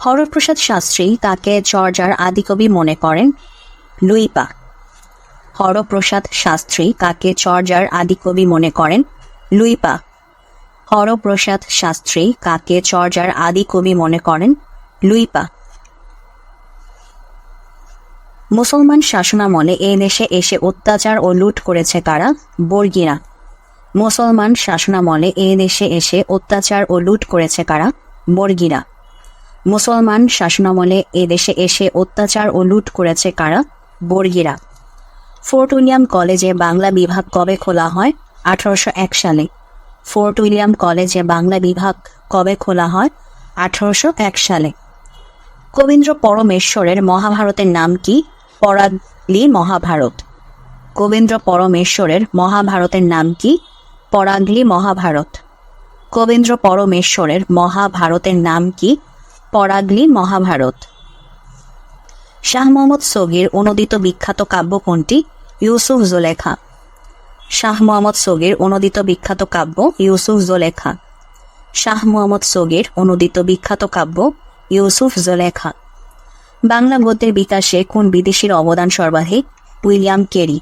হরপ্রসাদ শাস্ত্রী তাকে চর্যার আদিকবি মনে করেন লুইপা। হরপ্রসাদ শাস্ত্রী কাকে চর্যার আদিকবি মনে করেন লুইপা। হরপ্রসাদ শাস্ত্রী কাকে চর্যার আদি কবি মনে করেন লুইপা। মুসলমান শাসনামলে এ দেশে এসে অত্যাচার ও লুট করেছে কারা? বর্গীরা। মুসলমান শাসনামলে এ দেশে এসে অত্যাচার ও লুট করেছে কারা? বর্গীরা। মুসলমান শাসনামলে এ দেশে এসে অত্যাচার ও লুট করেছে কারা? বর্গীরা। ফোর্ট উইলিয়াম কলেজে বাংলা বিভাগ কবে খোলা হয়? আঠারোশো এক সালে। ফোর্ট উইলিয়াম কলেজে বাংলা বিভাগ কবে খোলা হয়? আঠারোশো এক সালে। কবীন্দ্র পরমেশ্বরের মহাভারতের নাম কি? পরাগলি মহাভারত। কবীন্দ্র পরমেশ্বরের মহাভারতের নাম কি? পরাগলি মহাভারত। কবীন্দ্র পরমেশ্বরের মহাভারতের নাম কি? পরাগলি মহাভারত। শাহ মোহাম্মদ সগির অনুদিত বিখ্যাত কাব্য কোনটি? ইউসুফ জোলেখা। শাহ মোহাম্মদ সগির অনুদিত বিখ্যাত কাব্য ইউসুফ জোলেখা। শাহ মোহাম্মদ সগির অনুদিত বিখ্যাত কাব্য ইউসুফ জোলেখা। বাংলা গদ্যের বিকাশে কোন বিদেশির অবদান সর্বাধিক? William Kerry.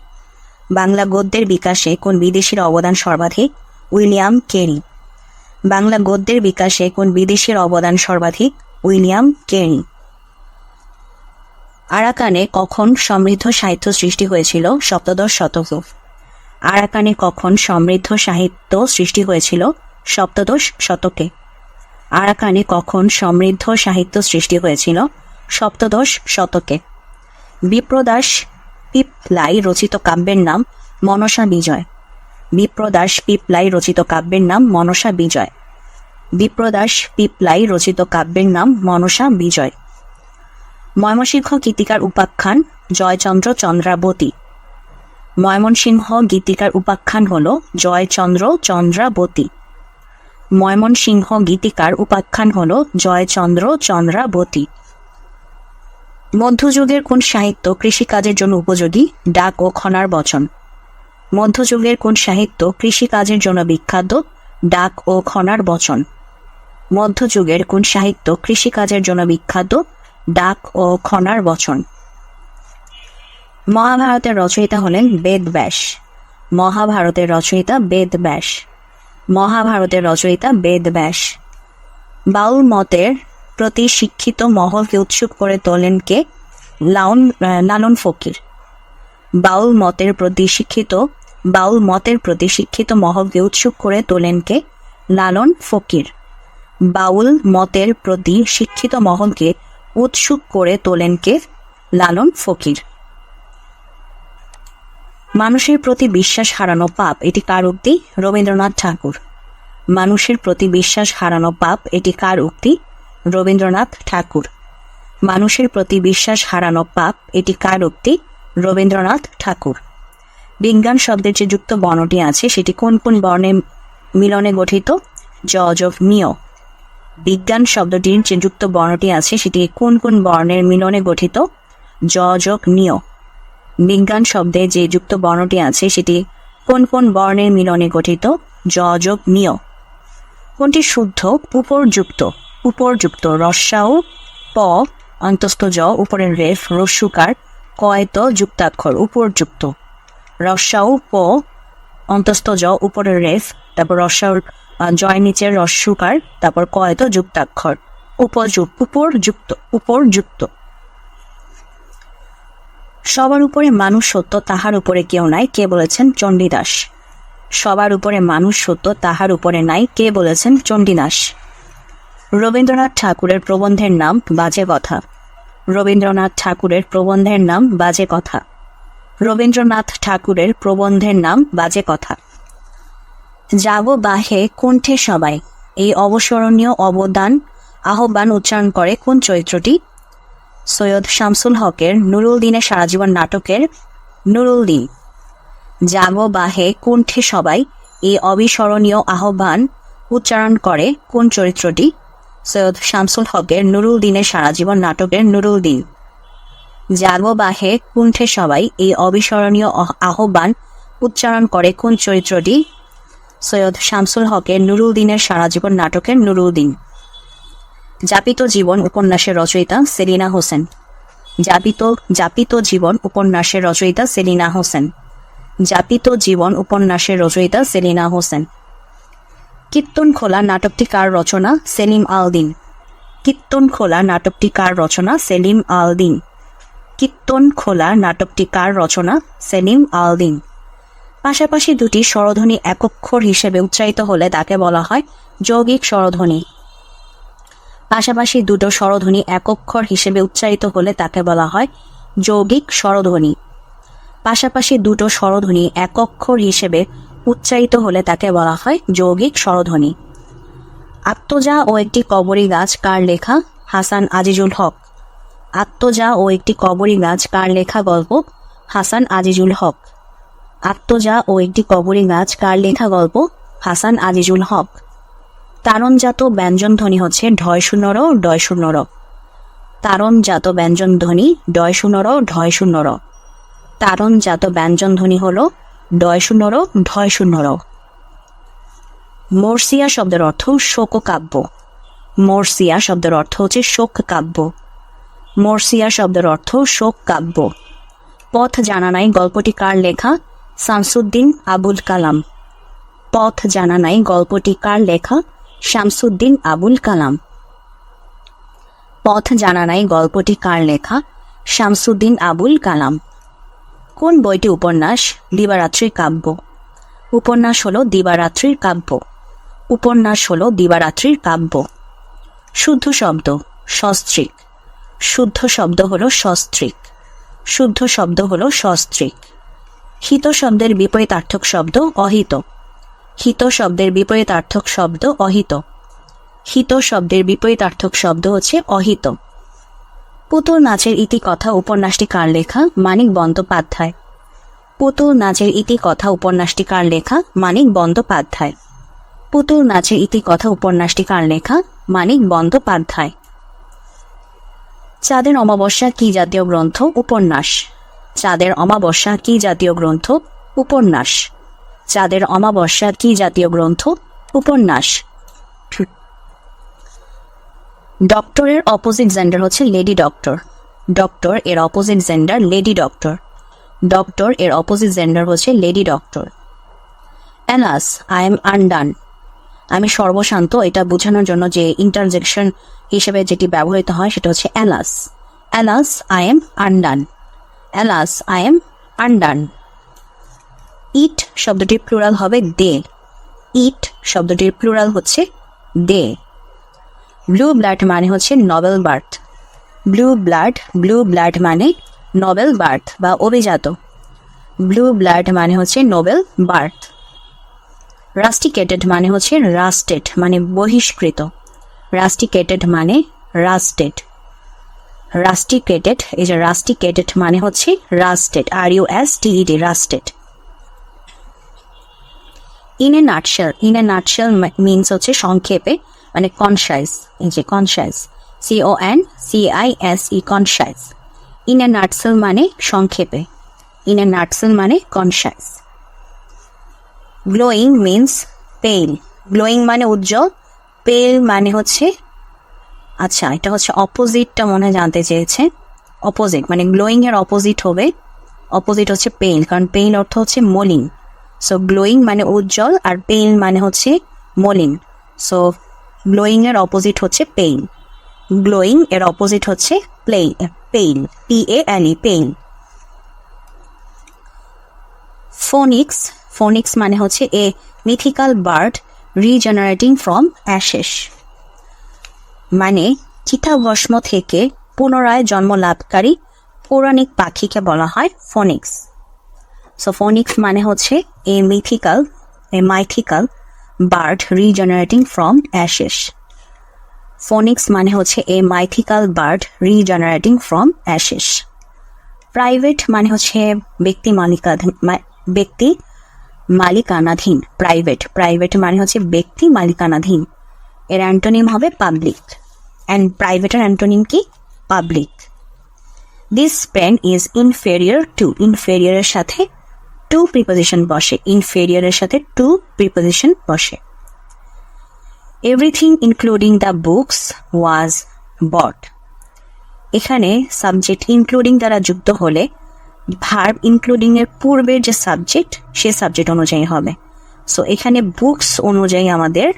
বাংলা গদ্যের বিকাশে কোন বিদেশির অবদান সর্বাধিক? William Kerry. বাংলা গদ্যের বিকাশে কোন বিদেশির অবদান সর্বাধিক? William Carey. আরাকানে কখন সমৃদ্ধ সাহিত্য সৃষ্টি হয়েছিল? সপ্তদশ শতক। আরাকানে কখন সমৃদ্ধ সাহিত্য সৃষ্টি হয়েছিল? সপ্তদশ শতকে। আরাকানে কখন সমৃদ্ধ সাহিত্য সৃষ্টি হয়েছিল? সপ্তদশ শতকে। বিপ্রদাস পিপলাই রচিত কাব্যের নাম মনসা বিজয়। বিপ্রদাস পিপলাই রচিত কাব্যের নাম মনসা বিজয়। বিপ্রদাস পিপলাই রচিত কাব্যের নাম মনসা বিজয়। ময়মনসিংহ গীতিকার উপাখ্যান জয়চন্দ্র চন্দ্রাবতী। ময়মনসিংহ গীতিকার উপাখ্যান হল জয়চন্দ্র চন্দ্রাবতী। ময়মনসিংহ গীতিকার উপাখ্যান হল জয়চন্দ্র চন্দ্রাবতী। মধ্যযুগের কোন সাহিত্য কৃষিকাজের জন্য উপযোগী? ডাক ও খনার বচন। মধ্যযুগের কোন সাহিত্য কৃষিকাজের জন্য বিখ্যাত? ডাক ও খনার বচন। মধ্যযুগের কোন সাহিত্য কৃষিকাজের জন্য বিখ্যাত? ডাক ও খনার বচন। মহাভারতের রচয়িতা হলেন বেদব্যাস। মহাভারতের রচয়িতা বেদব্যাস। মহাভারতের রচয়িতা বেদব্যাস। বাউল মতের প্রতি শিক্ষিত মহলকে উৎসুক করে তোলেন কে? লাউন লালন ফকির। বাউল মতের প্রতি শিক্ষিত, বাউল মতের প্রতি শিক্ষিত মহলকে উৎসুক করে তোলেন কে? লালন ফকির। বাউল মতের প্রতি শিক্ষিত মহলকে উৎসুক করে তোলেন কে? লালন ফকির। মানুষের প্রতি বিশ্বাস হারানো পাপ, এটি কার উক্তি? রবীন্দ্রনাথ ঠাকুর। মানুষের প্রতি বিশ্বাস হারানো পাপ, এটি কার উক্তি? রবীন্দ্রনাথ ঠাকুর। মানুষের প্রতি বিশ্বাস হারানো পাপ, এটি কার উক্তি? রবীন্দ্রনাথ ঠাকুর। বিজ্ঞান শব্দের যে যুক্ত বর্ণটি আছে, সেটি কোন কোন বর্ণের মিলনে গঠিত? জজ যোগ নিয় বিজ্ঞান শব্দটির যে যুক্ত বর্ণটি আছে, সেটি কোন কোন বর্ণের মিলনে গঠিত? যোগ নিয় বিজ্ঞান শব্দে যে যুক্ত বর্ণটি আছে, সেটি কোন কোন বর্ণের মিলনে গঠিত? যোগ নিয় কোনটি শুদ্ধ? উপরযুক্ত। উপরযুক্ত রস্যাও প, অন্তস্থ জ, উপরের রেফ রস্যুকার কয়ত, যুক্তাক্ষর, উপরযুক্ত। রস্যাও প, অন্তস্থ জ, উপরের রেফ, তারপর রস্যাউর জয় নিচের রস্যুকার তারপর কয়ত যুক্তাক্ষর। উপযুক্ত উপর যুক্ত উপর যুক্ত সবার উপরে মানুষ সত্য, তাহার উপরে কেউ নাই, কে বলেছেন চণ্ডীদাস? সবার উপরে মানুষ সত্য, তাহার উপরে নাই, কে বলেছেন চণ্ডীদাস? রবীন্দ্রনাথ ঠাকুরের প্রবন্ধের নাম, বাজে কথা। রবীন্দ্রনাথ ঠাকুরের প্রবন্ধের নাম, বাজে কথা। রবীন্দ্রনাথ ঠাকুরের প্রবন্ধের নাম, বাজে কথা। যাব বাহে কণ্ঠে সবাই। এই অবসরণীয় অবদান আহ্বান উচ্চারণ করে কোন চরিত্রটি? সৈয়দ শামসুল হকের নুরুল দিনের সারাজীবন নাটকের নুরুল দিন। যাব বাহে কণ্ঠে সবাই এই অবিস্মরণীয় আহ্বান উচ্চারণ করে কোন চরিত্রটি? সৈয়দ শামসুল হকের নুরুল দিনের সারাজীবন নাটকের নুরুল দিন। জাগো বাহে কুণ্ঠে সবাই এই অবিস্মরণীয় আহ- আহ্বান উচ্চারণ করে কোন চরিত্রটি? সৈয়দ শামসুল হকের নুরুল দিনের সারা জীবন নাটকের নুরুল দিন জাপিত জীবন উপন্যাসের রচয়িতা সেলিনা হোসেন। জাপিত জাপিত জীবন উপন্যাসের রচয়িতা সেলিনা হোসেন। জাপিত জীবন উপন্যাসের রচয়িতা সেলিনা হোসেন। কীর্তন খোলা নাটকটি কার রচনা? সেলিম আলদিন। কীর্তন খোলা নাটকটি কার রচনা? সেলিম আলদিন। কীর্তন খোলা নাটকটি কার রচনা? সেলিম আলদিন। পাশাপাশি দুটি স্বরধ্বনি একক্ষর হিসেবে উচ্চারিত হলে তাকে বলা হয় যৌগিক স্বরধ্বনি। পাশাপাশি দুটো স্বরধ্বনি একক্ষর হিসেবে উচ্চারিত হলে তাকে বলা হয় যৌগিক স্বরধ্বনি। পাশাপাশি দুটো স্বরধ্বনি একক্ষর হিসেবে উচ্চারিত হলে তাকে বলা হয় যৌগিক স্বরধ্বনি। আত্মজা ও একটি কবরী গাছ কার লেখা? হাসান আজিজুল হক। আত্মজা ও একটি কবরী গাছ কার লেখা? গল্প হাসান আজিজুল হক। আত্মজা ও একটি কবরী গাছ কার লেখা গল্প? হাসান আজিজুল হক। তারণজাত ব্যঞ্জন ধ্বনি হচ্ছে ঢয় শূন্যর, ডয় শূন্যর। তারণজাত ব্যঞ্জন ধ্বনি, ডয় শূন্যর, ঢয় শূন্যর। তারণজাত ব্যঞ্জন ধ্বনি হল ডয় শূন্যর, ঢয় শূন্যর। মর্সিয়া শব্দের অর্থ শোককাব্য মর্সিয়া শব্দের অর্থ হচ্ছে শোক কাব্য। মর্সিয়া শব্দের অর্থ শোক কাব্য। পথ জানা নাই গল্পটি কার লেখা? শামসুদ্দিন আবুল কালাম। পথ জানা নাই গল্পটি কার লেখা? শামসুদ্দিন আবুল কালাম। পথ জানা নাই গল্পটি কার লেখা? শামসুদ্দিন আবুল কালাম। কোন বইটি উপন্যাস? দিবারাত্রির কাব্য। উপন্যাস হলো দিবারাত্রির কাব্য। উপন্যাস হলো দিবারাত্রির কাব্য। শুদ্ধ শব্দ, সস্ত্রিক। শুদ্ধ শব্দ হলো সস্ত্রিক। শুদ্ধ শব্দ হলো সস্ত্রিক। হিত শব্দের বিপরীতার্থক শব্দ অহিত। হিত শব্দের বিপরীতার্থক শব্দ অহিত। হিত শব্দের বিপরীতার্থক শব্দ হচ্ছে অহিত। পুতুল নাচের ইতিকথা উপন্যাসটি কার লেখা? মানিক বন্দ্যোপাধ্যায়। পুতুল নাচের ইতিকথা উপন্যাসটি কার লেখা? মানিক বন্দ্যোপাধ্যায়। পুতুল নাচের ইতিকথা উপন্যাসটি কার লেখা? মানিক বন্দ্যোপাধ্যায়। চাঁদের অমাবস্যা কি জাতীয় গ্রন্থ? উপন্যাস। চাঁদের অমাবস্যা কি জাতীয় গ্রন্থ? উপন্যাস। চাঁদের অমাবস্যা কি জাতীয় গ্রন্থ? উপন্যাস। ডক্টরের অপোজিট জেন্ডার হচ্ছে লেডি ডক্টর। ডক্টর এর opposite gender lady doctor. Doctor এর অপোজিট জেন্ডার হচ্ছে lady doctor. Alas I am undone. আমি সর্বশান্ত, এটা বোঝানোর জন্য যে ইন্টারজেকশন হিসেবে যেটি ব্যবহৃত হয় সেটা হচ্ছে alas alas I am undone. Alas I am undone it শব্দটির প্লুরাল হবে দে ইট শব্দটির প্লুরাল হচ্ছে দে ব্লু ব্লাড মানে হচ্ছে noble birth blue blood blue blood মানে নভেল বার্থ বা অভিজাত। ব্লু ব্লাড মানে হচ্ছে নোবেল বার্থ রাস্টিকেটেড মানে হচ্ছে রাস্টেড মানে বহিষ্কৃত। রাস্টিকেটেড মানে রাস্টেড রাস্টিকেটেড এই যে রাস্টিকেটেড মানে হচ্ছে rusted R U S T E D rusted in a nutshell in a nutshell means হচ্ছে সংক্ষেপে মানে কনসাইজ এই যে concise O N C I S E concise in a nutshell মানে সংক্ষেপে ইন এ নাটসেল মানে concise glowing means pale glowing মানে উজ্জ্বল পেল মানে হচ্ছে আচ্ছা এটা হচ্ছে অপোজিটটা মনে হয় জানতে চেয়েছে। অপোজিট মানে গ্লোয়িং এর অপোজিট হবে। অপোজিট হচ্ছে পেইল কারণ পেইল অর্থ হচ্ছে মলিন। সো গ্লোয়িং মানে উজ্জ্বল আর পেইল মানে হচ্ছে মলিন। সো গ্লোয়িং এর অপোজিট হচ্ছে পেইন গ্লোয়িং এর অপোজিট হচ্ছে plain pane P A N E pane phoenix phoenix মানে হচ্ছে a mythical bird regenerating from ashes মানে চিতাভস্ম থেকে পুনরায় জন্ম লাভকারী পৌরাণিক পাখিকে বলা হয় ফোনিক্স। সো ফোনিক্স মানে হচ্ছে a mythical a mythical bird regenerating from ashes phoenix মানে হচ্ছে a mythical bird regenerating from ashes private মানে হচ্ছে ব্যক্তি মালিকাধীন ব্যক্তি মালিকানাধীন। প্রাইভেট প্রাইভেট মানে হচ্ছে ব্যক্তি মালিকানাধীন। এর অ্যান্টোনিম হবে পাবলিক। অ্যান্ড প্রাইভেটের অ্যান্টোনিম কি? Public. This pen is inferior to ইনফেরিয়রের সাথে টু প্রিপোজিশন বসে। ইনফেরিয়রের সাথে টু প্রিপোজিশন বসে। Everything including the books was bought এখানে সাবজেক্ট ইনক্লুডিং দ্বারা যুক্ত হলে ভার্ব ইনক্লুডিং এর পূর্বের যে সাবজেক্ট সে সাবজেক্ট অনুযায়ী হবে। সো এখানে বুকস অনুযায়ী আমাদের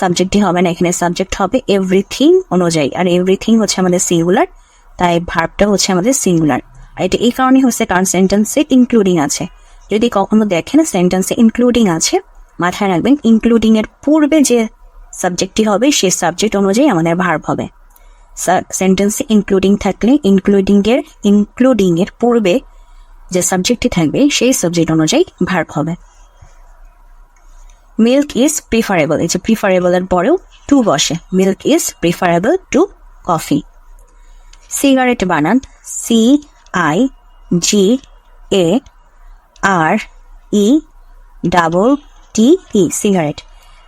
সাবজেক্টই হবে না, এখানে সাবজেক্ট হবে এভরিথিং অনুযায়ী। আর এভরিথিং হচ্ছে আমাদের সিঙ্গুলার তাই ভার্বটা হচ্ছে আমাদের সিঙ্গুলার আর এটা এই কারণে হচ্ছে কারণ সেন্টেন্সে ইনক্লুডিং আছে। যদি কখনো দেখেন সেন্টেন্সে ইনক্লুডিং আছে, মাথায় রাখবেন ইনক্লুডিং এর পূর্বে যে সাবজেক্টটি হবে সে সাবজেক্ট অনুযায়ী আমাদের ভার্ব হবে। সেন্টেন্সে ইনক্লুডিং থাকলে ইনক্লুডিং এর ইনক্লুডিং এর পূর্বে যে সাবজেক্টটি থাকবে, সেই সাবজেক্ট অনুযায়ী ভার্ব হবে। মিল্ক ইজ প্রিফারেবল এই যে প্রিফারেবল এর পরেও টু বসে। Milk is preferable to coffee cigarette বানান। C I G A R E double T E cigarette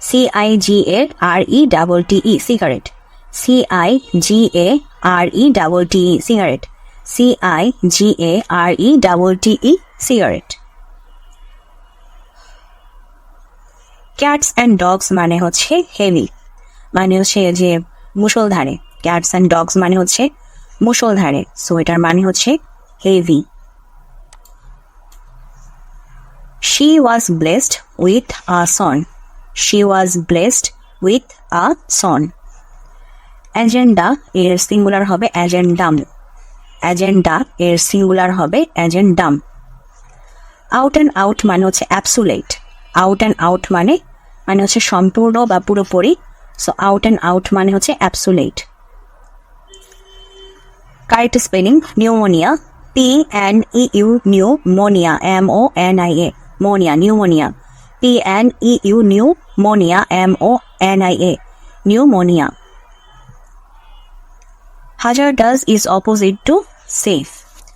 C I G A R E double T E cigarette C I G A R E double T E cigarette C I G A R E double T E cigarette cats and dogs মানে হচ্ছে heavy মানে হচ্ছে যে মুসলধারে cats and dogs মানে হচ্ছে মুসলধারে so এটার মানে হচ্ছে heavy. She was blessed with a son she was blessed with a son agenda এর সিঙ্গুলার হবে অ্যাজেন্ডাম অ্যাজেন্ডা এর সিঙ্গুলার হবে অ্যাজেন্ডাম আউট অ্যান্ড আউট মানে হচ্ছে অ্যাবসুলেট আউট অ্যান্ড আউট মানে মানে হচ্ছে সম্পূর্ণ বা পুরোপুরি সো আউট অ্যান্ড আউট মানে হচ্ছে absolute correct spelling pneumonia P N E U pneumonia M O N I A monia pneumonia P N E U pneumonia M O N I A pneumonia hazardous is opposite to safe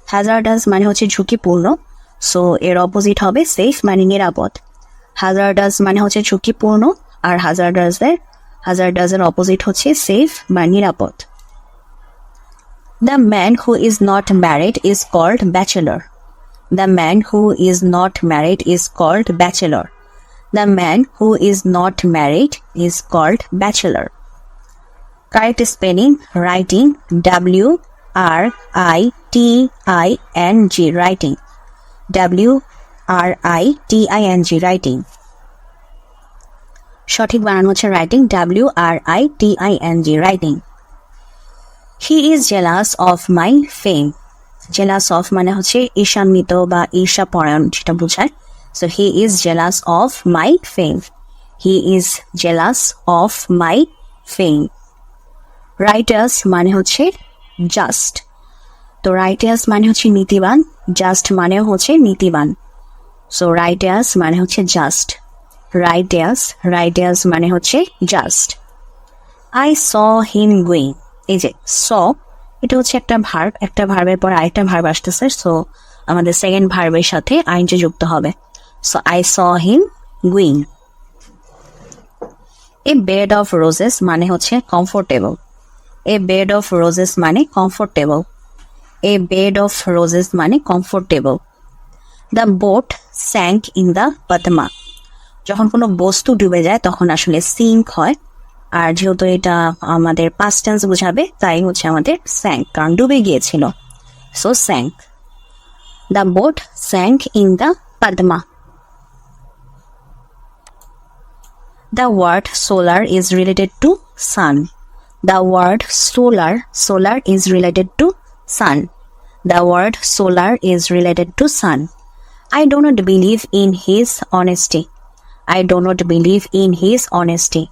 hazardous মানে হচ্ছে ঝুঁকিপূর্ণ so এর opposite হবে safe মানে নিরাপদ। হাজারডাস মানে হচ্ছে ঝুঁকিপূর্ণ আর হাজারডাসের হাজারডাসের অপোজিট হচ্ছে সেফ বা নিরাপদ। The man who is not married is called bachelor the man who is not married is called bachelor the man who is not married is called bachelor correct spelling, writing, w r i t i n g, writing. W r i t i n g, writing. সঠিক বানানো হচ্ছে writing W R I T I N G writing he is jealous of my fame jealous of মানে হচ্ছে ঈশান্বিত বা ঈর্ষা পরায়ণ যেটা বোঝায়। So he is jealous of my fame he is jealous of my fame writers মানে হচ্ছে জাস্ট তো রাইটার্স মানে হচ্ছে নীতিবান জাস্ট মানে হচ্ছে নীতিবান। সো রাইটার্স মানে হচ্ছে জাস্ট রাইটার্স রাইটার্স মানে হচ্ছে just I saw him going এই যে স এটা হচ্ছে একটা ভার্ব একটা ভার্বের পর আরেকটা ভার্ব আসতেছে সো আমাদের সেকেন্ড ভার্বের সাথে আইনটি যুক্ত হবে। So I saw him going a bed of roses মানে হচ্ছে comfortable a bed of roses মানে comfortable a bed of roses মানে comfortable the boat sank in the Padma যখন কোনো বস্তু ডুবে যায়, তখন আসলে সিঙ্ক হয়। আর যেহেতু এটা আমাদের পাস্ট টেন্স বোঝাবে, তাই হচ্ছে আমাদের স্যাঙ্ক কারণ ডুবে গিয়েছিল। So sank the boat sank in the Padma the word solar is related to sun the word solar solar is related to sun the word solar is related to sun. I do not believe in his honesty. I do not believe in his honesty.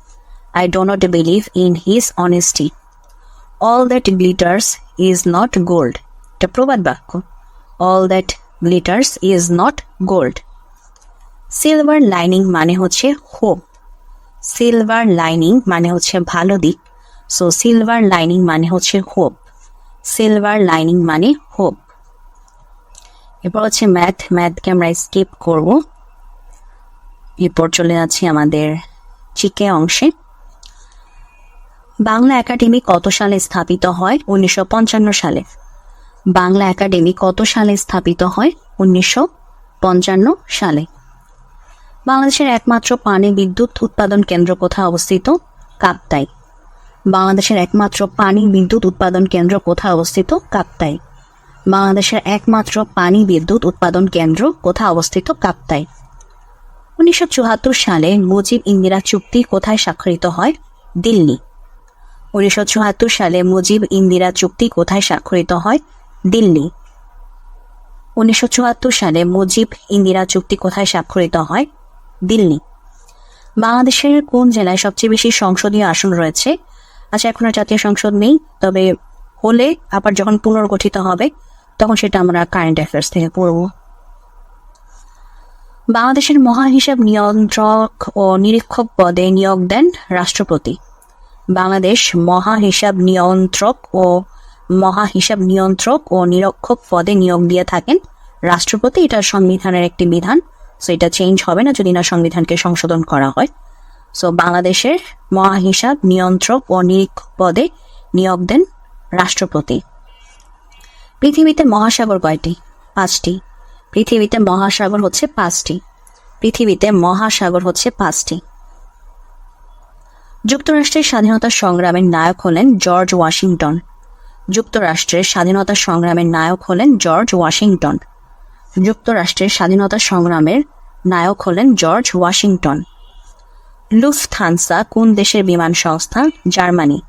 I do not believe in his honesty. All that glitters is not gold. All that glitters is not gold. Silver lining মানে হচ্ছে hope. Silver lining মানে হচ্ছে ভালো দিক so silver lining মানে হচ্ছে hope silver lining মানে hope এরপর হচ্ছে ম্যাথ, ম্যাথকে আমরা স্কিপ করব। এরপর চলে যাচ্ছি আমাদের চিকে অংশে। বাংলা একাডেমি কত সালে স্থাপিত হয়? উনিশশো পঞ্চান্ন সালে। বাংলা একাডেমি কত সালে স্থাপিত হয়? উনিশশো পঞ্চান্ন সালে। বাংলাদেশের একমাত্র পানি বিদ্যুৎ উৎপাদন কেন্দ্র কোথায় অবস্থিত? কাপ্তাই। বাংলাদেশের একমাত্র পানি বিদ্যুৎ উৎপাদন কেন্দ্র কোথায় অবস্থিত? কাপ্তাই। বাংলাদেশের একমাত্র পানি বিদ্যুৎ উৎপাদন কেন্দ্র কোথায় অবস্থিত? কাপ্তাই। উনিশশো সালে মুজিব ইন্দিরা চুক্তি কোথায় স্বাক্ষরিত হয়? দিল্লি। উনিশশো চুয়াত্তর সালে মুজিব ইন্দিরা চুক্তি কোথায় স্বাক্ষরিত হয়? দিল্লি। উনিশশো চুয়াত্তর সালে মুজিব ইন্দিরা চুক্তি কোথায় স্বাক্ষরিত হয়? দিল্লি। বাংলাদেশের কোন জেলায় সবচেয়ে বেশি সংসদীয় আসন রয়েছে? আচ্ছা এখন আর জাতীয় সংসদ নেই, তবে হলে আবার যখন পুনর্গঠিত হবে তখন সেটা আমরা কারেন্ট অ্যাফেয়ার্স থেকে পড়ব বাংলাদেশের মহা হিসাব নিয়ন্ত্রক ও নিরীক্ষক পদে নিয়োগ দেন রাষ্ট্রপতি। বাংলাদেশ মহা হিসাব নিয়ন্ত্রক ও মহা হিসাব নিয়ন্ত্রক ও নিরক্ষক পদে নিয়োগ দিয়ে থাকেন রাষ্ট্রপতি। এটা সংবিধানের একটি বিধান সো এটা চেঞ্জ হবে না যদি না সংবিধানকে সংশোধন করা হয়। সো বাংলাদেশের মহা হিসাব নিয়ন্ত্রক ও নিরীক্ষক পদে নিয়োগ দেন রাষ্ট্রপতি। পৃথিবীতে মহাসাগর কয়টি? পাঁচটি। পৃথিবীতে মহাসাগর হচ্ছে পাঁচটি। পৃথিবীতে মহাসাগর হচ্ছে পাঁচটি। যুক্তরাষ্ট্রের স্বাধীনতা সংগ্রামের নায়ক হলেন জর্জ ওয়াশিংটন। যুক্তরাষ্ট্রের স্বাধীনতা সংগ্রামের নায়ক হলেন জর্জ ওয়াশিংটন। যুক্তরাষ্ট্রের স্বাধীনতা সংগ্রামের নায়ক হলেন জর্জ ওয়াশিংটন। লুফথানসা কোন দেশের বিমান সংস্থা? জার্মানি।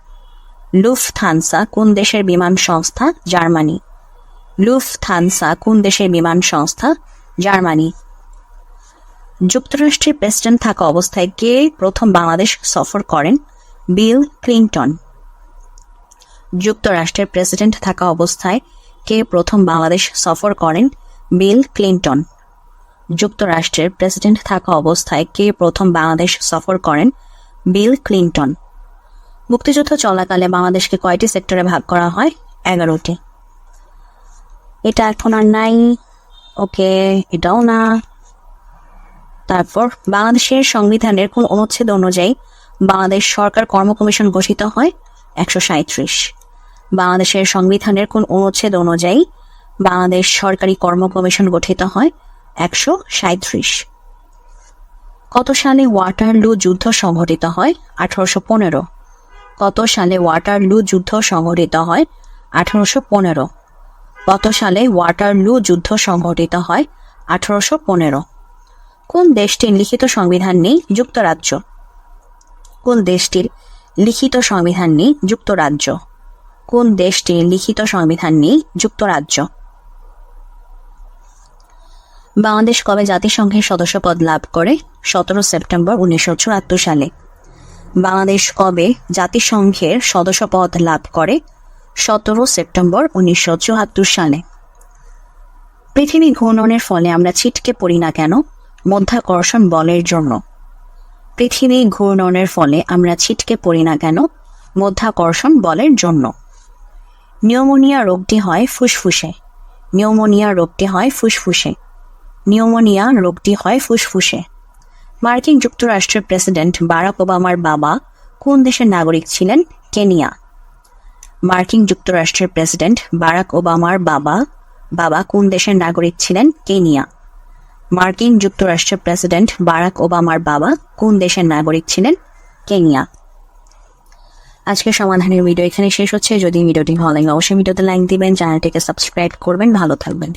লুফথানসা কোন দেশের বিমান সংস্থা? জার্মানি। লুফথানসা কোন দেশের বিমান সংস্থা? জার্মানি। যুক্তরাষ্ট্রের প্রেসিডেন্ট থাকা অবস্থায় কে প্রথম বাংলাদেশ সফর করেন? Bill Clinton. যুক্তরাষ্ট্রের প্রেসিডেন্ট থাকা অবস্থায় কে প্রথম বাংলাদেশ সফর করেন? Bill Clinton. যুক্তরাষ্ট্রের প্রেসিডেন্ট থাকা অবস্থায় কে প্রথম বাংলাদেশ সফর করেন? Bill Clinton. মুক্তিযুদ্ধ চলাকালে বাংলাদেশকে কয়টি সেক্টরে ভাগ করা হয়? এগারোটি। এটা এখন আর নাই। ওকে, এটাও না। তারপর বাংলাদেশের সংবিধানের কোন অনুচ্ছেদ অনুযায়ী বাংলাদেশ সরকার কর্ম কমিশন গঠিত হয় একশো সাঁত্রিশ বাংলাদেশের সংবিধানের কোন অনুচ্ছেদ অনুযায়ী বাংলাদেশ সরকারি কর্ম কমিশন গঠিত হয় একশো সাঁত্রিশ কত সালে ওয়াটারলু যুদ্ধ সংঘটিত হয় আঠারোশো পনেরো? কত সালে ওয়াটারলু যুদ্ধ সংঘটিত হয় আঠারোশো পনেরো? কত সালে ওয়াটারলু যুদ্ধ সংঘটিত হয় আঠারোশো পনেরো। কোন দেশটির লিখিত সংবিধান নেই যুক্তরাজ্য? কোন দেশটির লিখিত সংবিধান নেই যুক্তরাজ্য? কোন দেশটির লিখিত সংবিধান নেই যুক্তরাজ্য? বাংলাদেশ কবে জাতিসংঘের সদস্যপদ লাভ করে? সতেরো সেপ্টেম্বর উনিশশো চুয়াত্তর সালে। বাংলাদেশ কবে জাতিসংঘের সদস্যপদ লাভ করে? সতেরো সেপ্টেম্বর উনিশশো চুয়াত্তর সালে। পৃথিবী ঘূর্ণনের ফলে আমরা ছিটকে পড়ি না কেন? মধ্যাকর্ষণ বলের জন্য। পৃথিবী ঘূর্ণনের ফলে আমরা ছিটকে পড়ি না কেন? মধ্যাকর্ষণ বলের জন্য। নিউমোনিয়া রোগটি হয় ফুসফুসে। নিউমোনিয়া রোগটি হয় ফুসফুসে। নিউমোনিয়া রোগটি হয় ফুসফুসে। মার্কিন যুক্তরাষ্ট্রের প্রেসিডেন্ট বারাক ওবামার বাবা কোন দেশের নাগরিক ছিলেন? কেনিয়া। মার্কিন যুক্তরাষ্ট্রের প্রেসিডেন্ট বারাক ওবামার বাবা বাবা কোন দেশের নাগরিক ছিলেন? কেনিয়া। মার্কিন যুক্তরাষ্ট্রের প্রেসিডেন্ট বারাক ওবামার বাবা কোন দেশের নাগরিক ছিলেন? কেনিয়া। আজকে সমাধানের ভিডিও এখানে শেষ হচ্ছে। যদি ভিডিওটি ভালো লাগে, অবশ্যই ভিডিওতে লাইক দিবেন, চ্যানেলটিকে সাবস্ক্রাইব করবেন। ভালো থাকবেন।